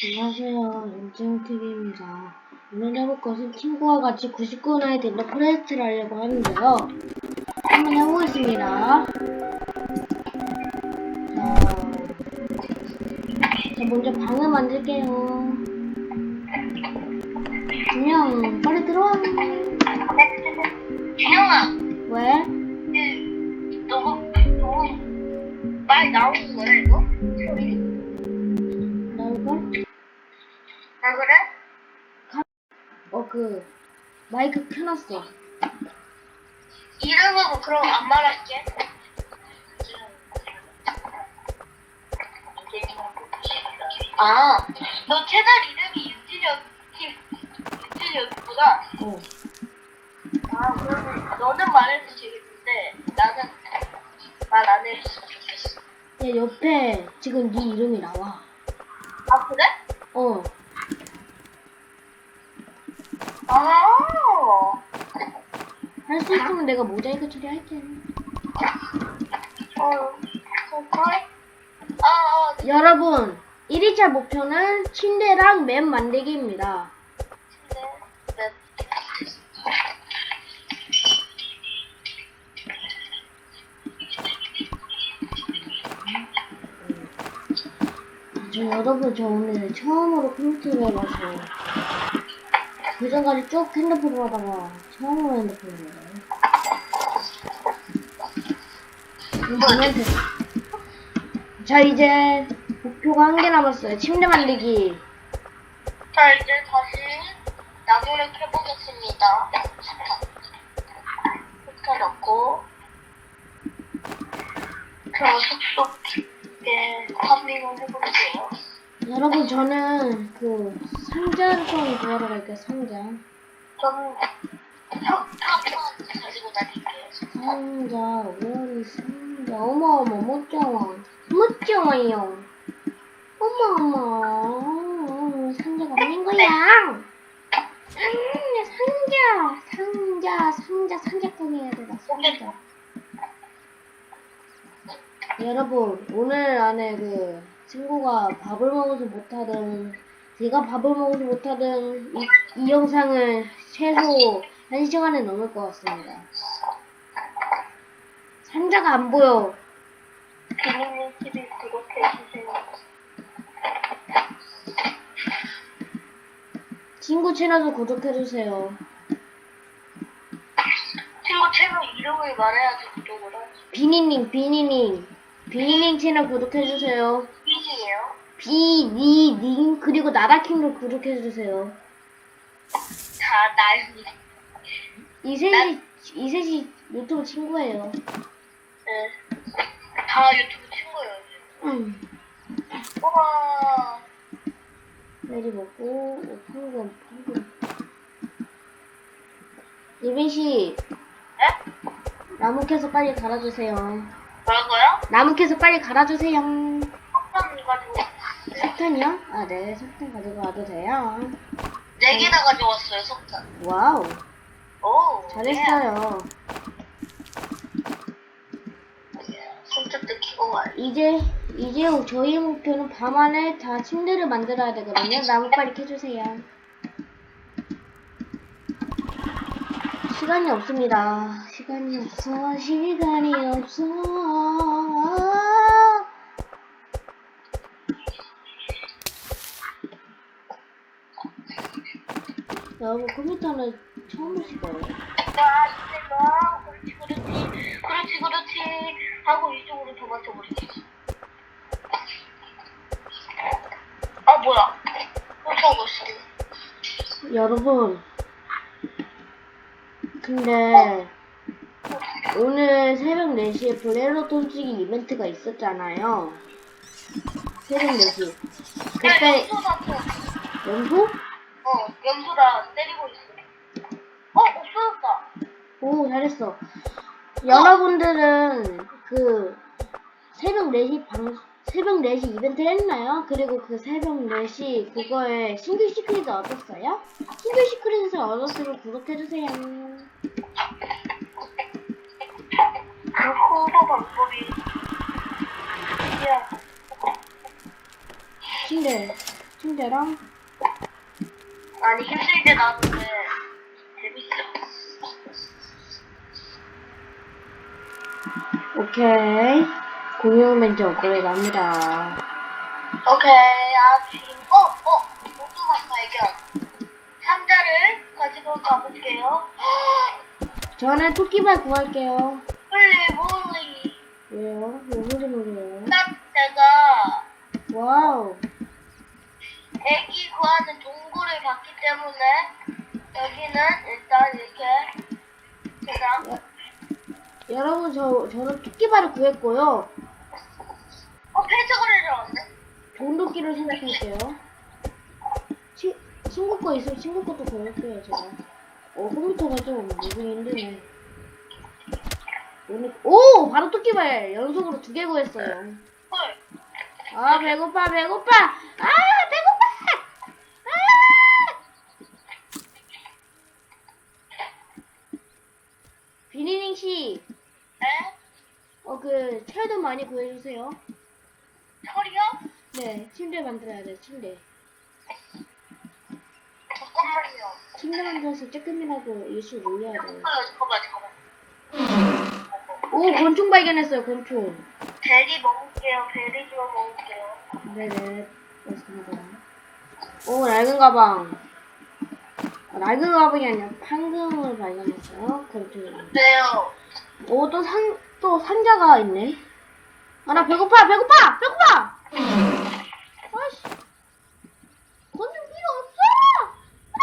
안녕하세요. 연정TV입니다. 오늘 해볼 것은 친구와 같이 99나이 덴더 프레스트를 하려고 하는데요. 한번 해보겠습니다. 자, 자 먼저 방을 만들게요. 준영, 빨리 들어와. 준영아, 왜? 그, 너무, 너무, 말 나오는 거야, 이거? 소리? 나올걸? 아, 그래? 어, 그, 마이크 켜놨어. 이름은 그럼 안 말할게. 아, 너 채널 이름이 윤진혁, 윤진혁이구나. 어. 아, 그러면 너는 말해도 되겠는데, 나는 말 안 해도 좋겠어. 얘 옆에 지금 네 이름이 나와. 아, 그래? 어. 아, 할수 있으면 내가 모자이크 처리할게. 어, 그래? 아, 아, 여러분, 1일차 목표는 침대랑 맵 만들기입니다. 네, 네. 저 여러분, 저 오늘 처음으로 컴퓨터를 해봐서 그전까지 쭉 핸드폰으로 하다가 처음으로 해요. 보면 돼. 자, 이제 목표가 한 개 남았어요. 침대 만들기. 자, 이제 다시 나무를 캐보겠습니다. 흙을 넣고, 자, 쑥쑥 깊게 파밍을 해볼게요. 여러분, 저는 그 상자를 좀 구하러 갈게요, 상자. 상자, 오리 상자, 어머, 어머, 멋져워. 멋져워요. 어머, 어머, 상자가 아닌 거야. 음, 상자, 상자, 상자, 상자 꺼내야 돼, 나 상자. 여러분, 오늘 안에 그 친구가 밥을 먹어서 못하든, 제가 밥을 먹어서 못하든, 이, 이 영상을 최소 1시간에 넘을 것 같습니다. 상자가 안 보여. 비밀님 TV 구독해주세요. 친구 채널도 구독해주세요. 친구 채널 이름을 말해야지 구독을 하지. 비니님, 비니님. 비니님 채널 구독해주세요. 비니님, 그리고 나다킴도 구독해주세요. 다 나연이. 이셋이, 이셋이 유튜브 친구예요. 네. 다 유튜브 친구예요. 음. 우와. 메리 먹고, 오, 방금, 방금. 예빈씨, 네? 나무 캐서 빨리 갈아주세요. 뭐라고요? 나무 캐서 빨리 갈아주세요. 석탄 석탄이요? 아, 네, 석탄 가지고 와도 돼요. 네 개나 가져왔어요 석탄. 와우, 오. 잘했어요. 손톱도 키고 가요. 이제, 이제 저희 목표는 밤 안에 다 침대를 만들어야 되거든요. 나무 빨리 캐주세요. 시간이 없습니다. 시간이 없어, 시간이 없어. 여러분, 컴퓨터는 처음 보시고요. 자 이제 막 그렇지 그렇지 그렇지 그렇지 하고 이쪽으로 도망쳐 버리지. 아 뭐야? 깜짝 놀랐어. 여러분, 근데 오늘 새벽 4시에 브레로 던지기 이벤트가 있었잖아요. 새벽 4시. 야 그때. 연소? 어 염소다 때리고 있어. 어 없어졌다. 오, 잘했어. 여러분들은 그 새벽 4시 방, 새벽 4시 이벤트 했나요? 그리고 그 새벽 4시 그거에 신규 시크릿 얻었어요? 신규 시크릿을 얻었으면 구독해주세요. 그 홍보 방법이 신기하다. 근데 침대랑 아니 힘들게 나는데 재밌어. 오케이 공용 멘트 업그레이드 합니다. 오케이 아침 어 어. 모두만 발견. 상자를 가지고 가볼게요. 저는 토끼발 구할게요. 홀리 몰리. 왜요? 왜 노래요? 일단 제가 와우. 애기 구하는 동굴을 봤기 때문에 여기는 일단 이렇게 그냥 여러분 저 저는 토끼발을 구했고요. 어 폐쇄거리를 왔네. 좋은 도끼를 생각할게요. 치, 친구 거 있으면 친구 것도 구할게요 제가. 어 컴퓨터가 좀 무빙이 힘드네. 오늘 오 바로 토끼발 연속으로 두 개 구했어요. 헐. 아 배고파 배고파 아 배고파 아 비니닝 씨, 에? 철도 많이 구해주세요. 철이요? 네, 침대 만들어야 돼 침대. 잠깐만요. 침대 만들어서 조금이라도 일수 올려야 돼. 잠깐만 잠깐만 잠깐만. 오 곤충 발견했어요 곤충. 베리 먹을게요. 베리 좀 먹을게요. 네네 맞습니다. 오 낡은 가방. 아, 낡은 가방이 아니라 판금을 발견했어요 곤충이. 네요. 오, 또 상, 또 상자가 있네. 아, 나 배고파, 배고파, 배고파! 아씨. 건좀 필요 없어! 아!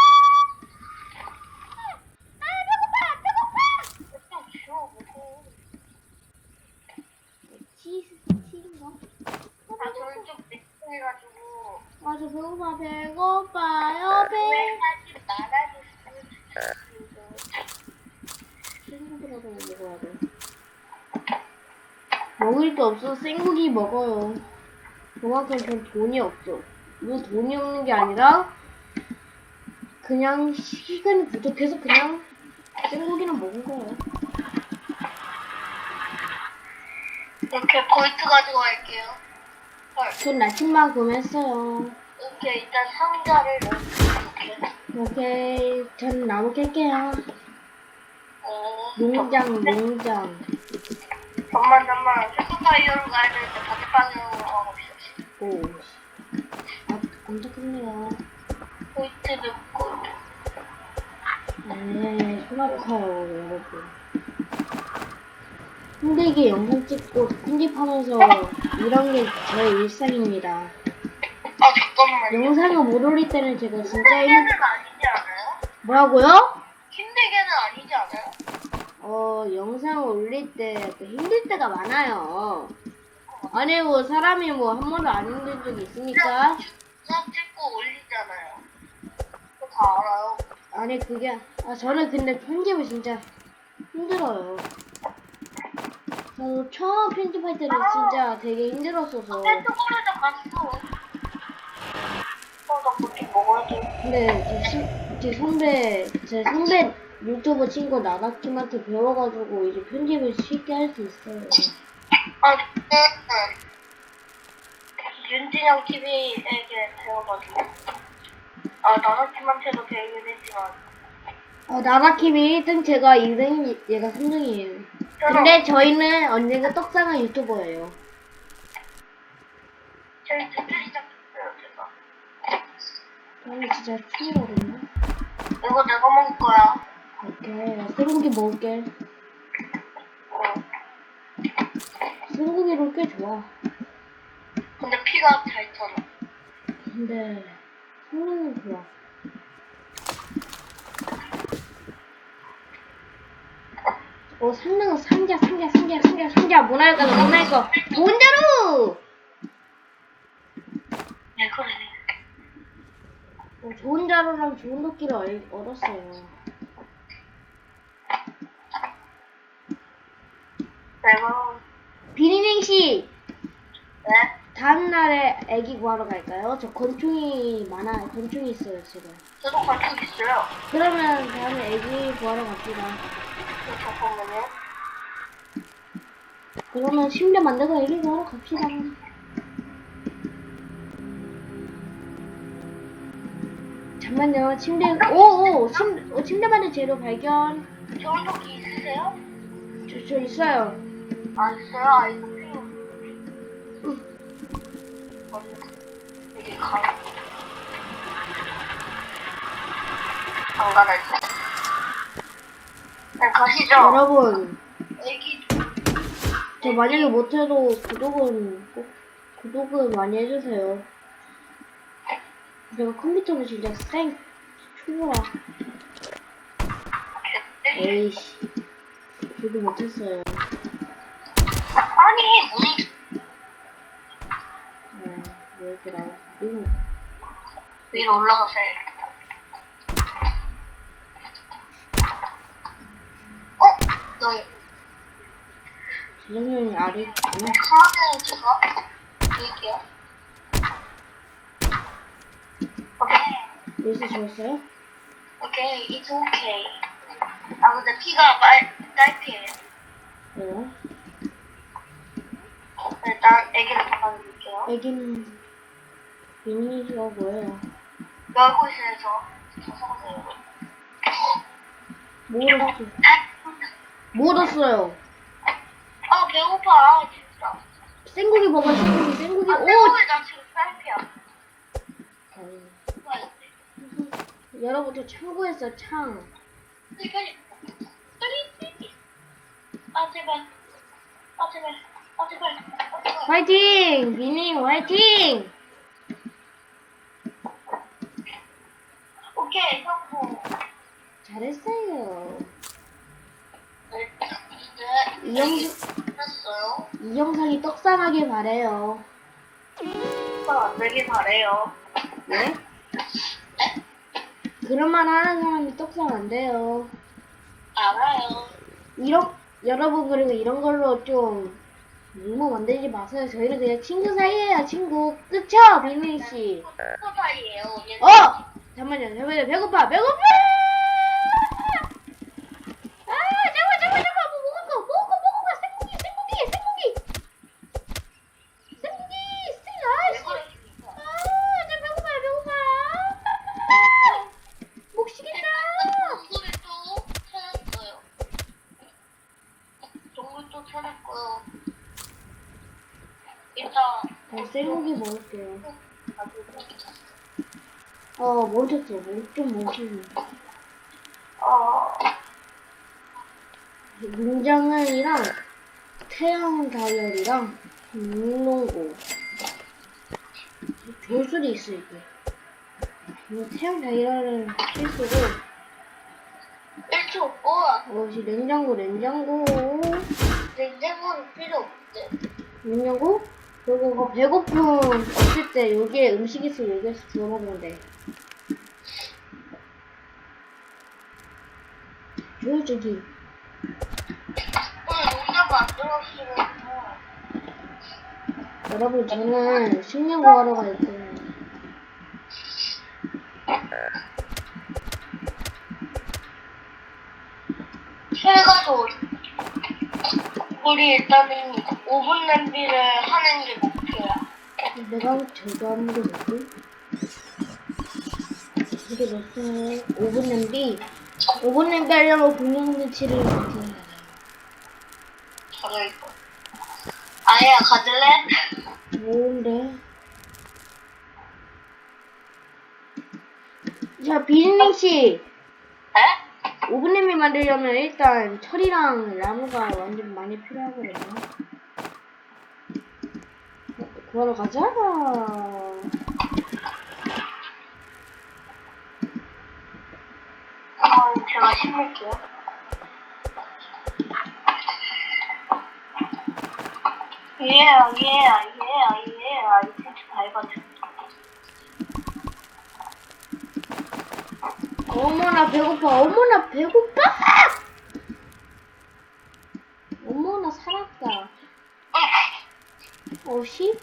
아, 배고파, 배고파! 좀 쉬워 보고. 치, 치인가? 아 저는 좀 멘붕해가지고 아, 저 배고파, 배고파요, 배. 왜 하지 말아줬으면 생고기라도 먹어야 돼. 먹을 게 없어서 생고기 먹어요. 전 돈이 없어. 이거 돈이 없는 게 아니라 그냥 시간이 부족해서 그냥 생고기는 먹은 거예요. 이렇게 볼트 가지고 갈게요. 헐. 전 나침반 구매했어요. 이렇게 일단 상자를 이렇게. 오케이, 전 나무 캘게요. 어, 농장, 농장. 잠만 잠만. 슈퍼파이어로 가야 되는데 반대방향으로 가고 있어. 오. 아, 안타깝네요. 볼트 넣고. 네, 손아파요, 여러분. 힘들게 영상 찍고 편집하면서 이런 게 저의 일상입니다. 아 잠깐만요. 영상을 못 올릴 때는 제가 진짜 힘... 힘들게는 아니지 않아요? 뭐라고요? 힘들게는 아니지 않아요? 어, 영상을 올릴 때 약간 힘들 때가 많아요. 아니, 뭐, 사람이 뭐, 한 번도 안 힘든 적이 있습니까? 수업 찍고 올리잖아요. 그거 다 알아요. 아니, 그게, 아, 저는 근데 편집을 진짜 힘들어요. 저도 처음 편집할 때는 진짜 되게 힘들었어서. 펜트거리도 갔어. 어, 나 그렇게 먹어야 돼. 근데 제, 신- 제 선배 제 선배 유튜브 친구 나다킴한테 배워가지고 이제 편집을 쉽게 할 수 있어요. 아, 네. 윤진영 TV에게 배워가지고. 아, 나나팀한테도 배우긴 했지만. 어 나다킴이 1등 제가 2등 얘가 3등이에요. 근데 저희는 언젠가 떡상한 유튜버예요. 저희 두개 시작했어요, 제가. 저는 진짜 추이거든요. 이거 내가 먹을 거야. 오케이 생고기 먹을게. 어. 생고기로 꽤 좋아. 근데 피가 잘 터져. 근데 성능은 좋아. 어 상능은 상자 상자 상자 상자 상자 문화유가 문화유가 좋은 자루. 네, 그래. 어, 좋은 자루랑 좋은 도끼를 얻- 얻었어요. 내가, 비니닝 씨 네? 다음 날에 애기 구하러 갈까요? 저 건충이 많아요. 건충이 있어요 지금. 저도 관측 있어요. 그러면 다음에 애기 구하러 갑시다. 네, 잠깐만요. 그러면 침대 만들고 애기 구하러 갑시다. 잠만요. 침대, 오, 오, 침, 오, 침대 만든 재료 발견. 좋은 토끼 있으세요? 저, 저 있어요. 아 있어요? 아 어디 여기 가네 가시죠 여러분, 애기 저 만약에 못해도 구독은 꼭, 구독은 많이 해주세요. 내가 컴퓨터는 진짜 쌩, 초보라. 에이씨. 저도 못했어요. 아니 네, 왜 이렇게 나와? 응. 위로 올라가세요 어? 너 재정형이 아래, 아니, 카드는 제가 드릴게요 오케이 여기서 주웠어요? 오케이, it's okay. 아, 근데 피가 빨, 딸피예요. 왜요? 네, 나 애기를 잡아드릴게요. 애기는, 미니가 뭐예요? 저 사세요. 뭐 얻었어요? 뭐 얻었어요? 아, 배고파, 진짜. 생고기 먹어요, 생고기, 생고기. 아, 오! 배고파, 나 지금 뭐야, 여러분, 저 창고에서 창. 빨리, 빨리. 빨리, 빨리. 아, 제발. 아, 제발. 아, 제발. 아, 제발. 화이팅! 미니 화이팅! 오케이, 성공. 잘했어요. 네, 이 영상, 했어요. 이 영상이 떡상하길 바래요. 안 되길 바래요. 네? 그런 말 하는 사람이 떡상 안 돼요. 알아요. 이런, 여러분, 그리고 이런 걸로 좀, 루머 만들지 마세요. 저희는 그냥 친구 사이에요, 친구. 그쵸, 미니씨? 코 사이에요. 오늘. 어! 잠깐만요, 잠깐만요, 배고파, 배고파! 아, 잠깐만, 잠깐만, 잠깐만, 뭐 먹을 거, 먹을 거, 먹을 거, 생고기, 생고기, 생고기! 생고기, 생, 아이씨! 아, 저 배고파요, 배고파! 아, 목 시겠다! 동굴을 또 찾았어요. 동굴 또 찾았고요. 이따 저 생고기 먹을게요. 가지고 어. 멈- 좀. 어 문장은이랑 태양 다이얼이랑 육농고 조술이 있어 이게. 이거 태양 다이얼은 필수고 1초 우와 어, 이 냉장고 냉장고 냉장고는 필요 없대. 냉장고 그리고 그 배고픔 없을 때 여기에 음식 있으면 여기에서 주워 먹으면 돼. 농담 만들었으면 여러분 저는 식량고 하러 갈 때. 해가지고 우리 일단은 오븐 냄비를 하는 게 목표야. 내가 저도 하는 게 뭐지? 이게 무슨 오븐 냄비? 공룡무치를 이렇게 해야 돼. 저를 이거. 아야 가질래? 좋은데. 자 비린ning 씨 에? 오븐 냄비 만들려면 일단 철이랑 나무가 완전 많이 필요하거든요. 어, 구하러 가자. 아 제가 심을게요. 예, 예, 예, 예, 이 텐트 밟아줘. 어머나 배고파. 어머나 배고파. 어머나 살았다. 어시?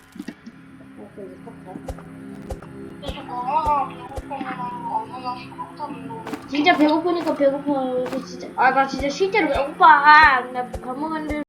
어, 그거 컸다. 요즘 어머나 진짜 배고프니까 배고파. 진짜. 아, 나 진짜 실제로 배고파. 아, 나밥 먹었는데.